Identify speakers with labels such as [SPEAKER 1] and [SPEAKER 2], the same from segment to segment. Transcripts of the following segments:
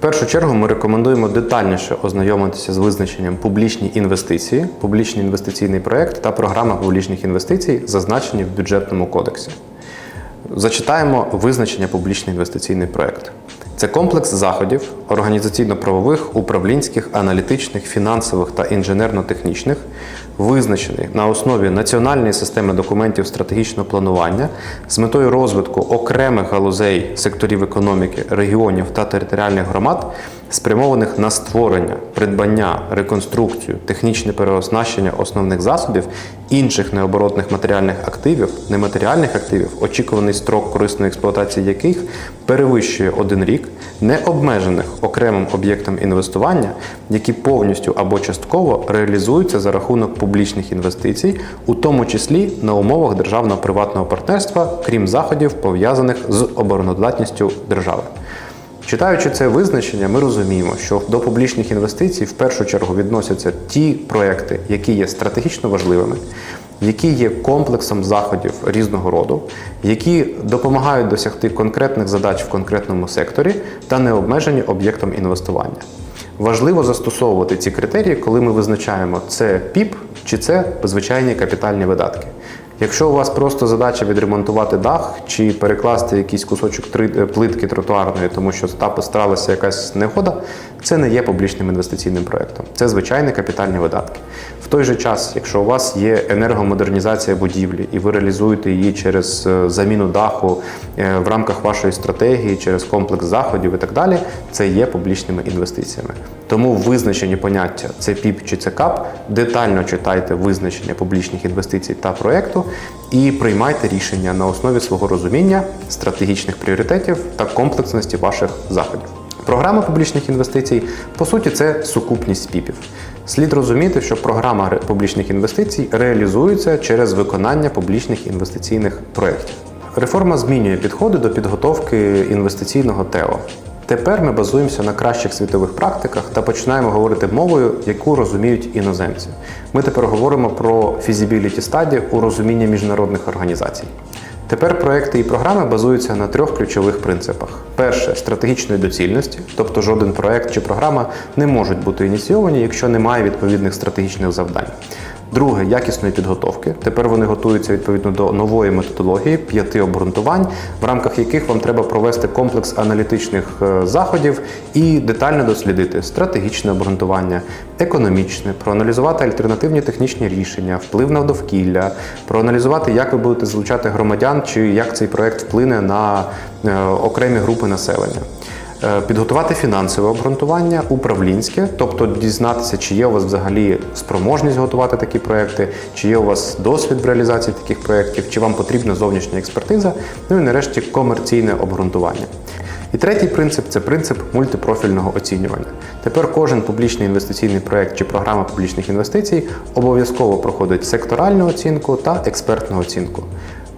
[SPEAKER 1] першу чергу ми рекомендуємо детальніше ознайомитися з визначенням публічні інвестиції, публічний інвестиційний проєкт та програма публічних інвестицій, зазначені в бюджетному кодексі. Зачитаємо визначення публічний інвестиційний проєкт. Це комплекс заходів організаційно-правових, управлінських, аналітичних, фінансових та інженерно-технічних, визначений на основі національної системи документів стратегічного планування з метою розвитку окремих галузей секторів економіки, регіонів та територіальних громад, спрямованих на створення, придбання, реконструкцію, технічне переоснащення основних засобів, інших необоротних матеріальних активів, нематеріальних активів, очікуваний строк корисної експлуатації яких перевищує один рік, не обмежених окремим об'єктом інвестування, які повністю або частково реалізуються за рахунок публічних інвестицій, у тому числі на умовах державно-приватного партнерства, крім заходів, пов'язаних з обороноздатністю держави. Читаючи це визначення, ми розуміємо, що до публічних інвестицій в першу чергу відносяться ті проекти, які є стратегічно важливими, які є комплексом заходів різного роду, які допомагають досягти конкретних задач в конкретному секторі та не обмежені об'єктом інвестування. Важливо застосовувати ці критерії, коли ми визначаємо, це ПІП чи це звичайні капітальні видатки. Якщо у вас просто задача відремонтувати дах чи перекласти якийсь кусочок е, плитки тротуарної, тому що ста- сталася якась негода, це не є публічним інвестиційним проектом. Це звичайні капітальні видатки. В той же час, якщо у вас є енергомодернізація будівлі і ви реалізуєте її через е, заміну даху е, в рамках вашої стратегії, через комплекс заходів і так далі, це є публічними інвестиціями. Тому визначені поняття це ПІП чи це КАП, детально читайте визначення публічних інвестицій та проекту і приймайте рішення на основі свого розуміння, стратегічних пріоритетів та комплексності ваших заходів. Програма публічних інвестицій по суті це сукупність ПІПів. Слід розуміти, що програма публічних інвестицій реалізується через виконання публічних інвестиційних проєктів. Реформа змінює підходи до підготовки інвестиційного ТЕО. Тепер ми базуємося на кращих світових практиках та починаємо говорити мовою, яку розуміють іноземці. Ми тепер говоримо про feasibility study у розумінні міжнародних організацій. Тепер проекти і програми базуються на трьох ключових принципах: перше стратегічної доцільності, тобто жоден проект чи програма не можуть бути ініційовані, якщо немає відповідних стратегічних завдань. Друге якісної підготовки. Тепер вони готуються відповідно до нової методології п'яти обґрунтувань, в рамках яких вам треба провести комплекс аналітичних е, заходів і детально дослідити стратегічне обґрунтування, економічне, проаналізувати альтернативні технічні рішення, вплив на довкілля, проаналізувати, як ви будете залучати громадян, чи як цей проект вплине на е, окремі групи населення. Е, Підготувати фінансове обґрунтування, управлінське, тобто дізнатися, чи є у вас взагалі спроможність готувати такі проекти, чи є у вас досвід в реалізації таких проєктів, чи вам потрібна зовнішня експертиза, ну і нарешті комерційне обґрунтування. І третій принцип це принцип мультипрофільного оцінювання. Тепер кожен публічний інвестиційний проект чи програма публічних інвестицій обов'язково проходить секторальну оцінку та експертну оцінку.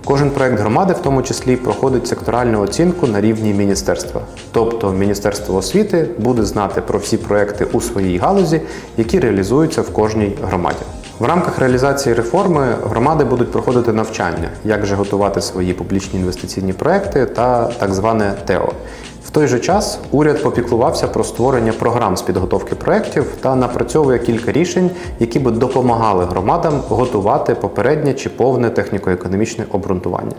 [SPEAKER 1] Кожен проект громади, в тому числі, проходить секторальну оцінку на рівні міністерства. Тобто Міністерство освіти буде знати про всі проекти у своїй галузі, які реалізуються в кожній громаді. В рамках реалізації реформи громади будуть проходити навчання, як же готувати свої публічні інвестиційні проекти та так зване ТЕО. Той же час уряд попіклувався про створення програм з підготовки проєктів та напрацьовує кілька рішень, які би допомагали громадам готувати попереднє чи повне техніко-економічне обґрунтування.